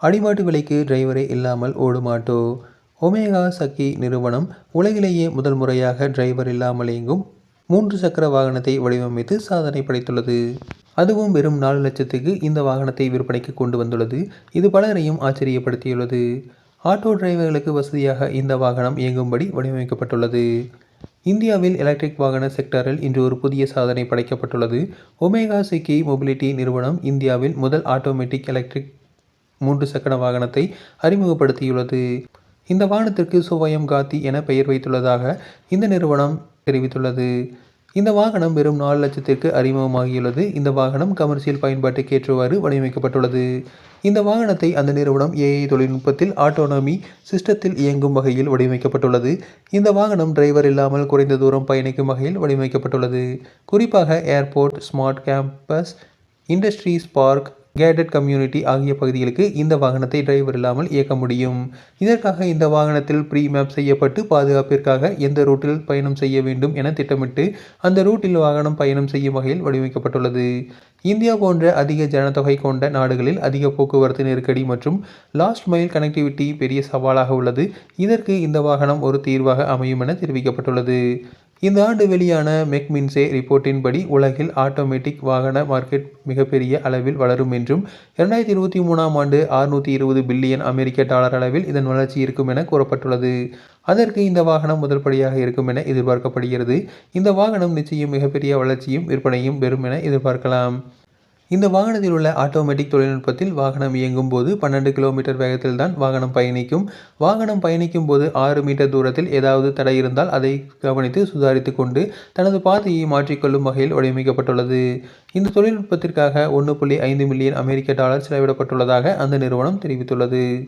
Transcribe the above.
அடிமாட்டு விலைக்கு டிரைவரே இல்லாமல் ஓடும் ஆட்டோ ஒமேகா சக்கி நிறுவனம் உலகிலேயே முதல் முறையாக டிரைவர் இல்லாமல் இயங்கும் மூன்று சக்கர வாகனத்தை வடிவமைத்து சாதனை படைத்துள்ளது. அதுவும் வெறும் நாலு லட்சத்துக்கு இந்த வாகனத்தை விற்பனைக்கு கொண்டு வந்துள்ளது. இது பலரையும் ஆச்சரியப்படுத்தியுள்ளது. ஆட்டோ டிரைவர்களுக்கு வசதியாக இந்த வாகனம் இயங்கும்படி வடிவமைக்கப்பட்டுள்ளது. இந்தியாவில் எலக்ட்ரிக் வாகன செக்டாரில் இன்று ஒரு புதிய சாதனை படைக்கப்பட்டுள்ளது. ஒமேகா சிக்கி மொபிலிட்டி நிறுவனம் இந்தியாவில் முதல் ஆட்டோமேட்டிக் எலக்ட்ரிக் மூன்று சக்கர வாகனத்தை அறிமுகப்படுத்தியுள்ளது. இந்த வாகனத்திற்கு சுவயம் காத்தி என பெயர் வைத்துள்ளதாக இந்த நிறுவனம் தெரிவித்துள்ளது. இந்த வாகனம் வெறும் நாலு லட்சத்திற்கு அறிமுகமாகியுள்ளது. இந்த வாகனம் கமர்ஷியல் பயன்பாட்டுக்கு ஏற்றவாறு வடிவமைக்கப்பட்டுள்ளது. இந்த வாகனத்தை அந்த நிறுவனம் ஏஐ தொழில்நுட்பத்தில் ஆட்டோனமி சிஸ்டத்தில் இயங்கும் வகையில் வடிவமைக்கப்பட்டுள்ளது. இந்த வாகனம் டிரைவர் இல்லாமல் குறைந்த தூரம் பயணிக்கும் வகையில் வடிவமைக்கப்பட்டுள்ளது. குறிப்பாக airport smart campus industries park gated community ஆகிய பகுதிகளுக்கு இந்த வாகனத்தை டிரைவர் இல்லாமல் இயக்க முடியும். இதற்காக இந்த வாகனத்தில் ப்ரீ மேப் செய்யப்பட்டு பாதுகாப்பிற்காக எந்த ரூட்டில் பயணம் செய்ய வேண்டும் என திட்டமிட்டு அந்த ரூட்டில் வாகனம் பயணம் செய்யும் வகையில் வடிவமைக்கப்பட்டுள்ளது. இந்தியா போன்ற அதிக ஜனத்தொகை கொண்ட நாடுகளில் அதிக போக்குவரத்து நெருக்கடி மற்றும் லாஸ்ட் மைல் கனெக்டிவிட்டி பெரிய சவாலாக உள்ளது. இதற்கு இந்த வாகனம் ஒரு தீர்வாக அமையும் என தெரிவிக்கப்பட்டுள்ளது. இந்த ஆண்டு வெளியான மெக்மின்சே ரிப்போர்ட்டின்படி உலகில் ஆட்டோமேட்டிக் வாகன மார்க்கெட் மிகப்பெரிய அளவில் வளரும் என்றும் இரண்டாயிரத்தி இருபத்தி மூணாம் ஆண்டு அறுநூற்றி இருபது பில்லியன் அமெரிக்க டாலர் அளவில் இதன் வளர்ச்சி இருக்கும் என கூறப்பட்டுள்ளது. அதற்கு இந்த வாகனம் முதற்படியாக இருக்கும் என எதிர்பார்க்கப்படுகிறது. இந்த வாகனம் நிச்சயம் மிகப்பெரிய வளர்ச்சியும் விற்பனையும் பெறும் என எதிர்பார்க்கலாம். இந்த வாகனத்தில் உள்ள ஆட்டோமேட்டிக் தொழில்நுட்பத்தில் வாகனம் இயங்கும் போது பன்னெண்டு கிலோமீட்டர் வேகத்தில் தான் வாகனம் பயணிக்கும். வாகனம் பயணிக்கும் போது ஆறு மீட்டர் தூரத்தில் ஏதாவது தடை இருந்தால் அதை கவனித்து சுதாரித்து கொண்டு தனது பாதையை மாற்றிக்கொள்ளும் வகையில் வடிவமைக்கப்பட்டுள்ளது. இந்த தொழில்நுட்பத்திற்காக ஒன்று புள்ளி ஐந்து மில்லியன் அமெரிக்க டாலர் செலவிடப்பட்டுள்ளதாக அந்த நிறுவனம் தெரிவித்துள்ளது.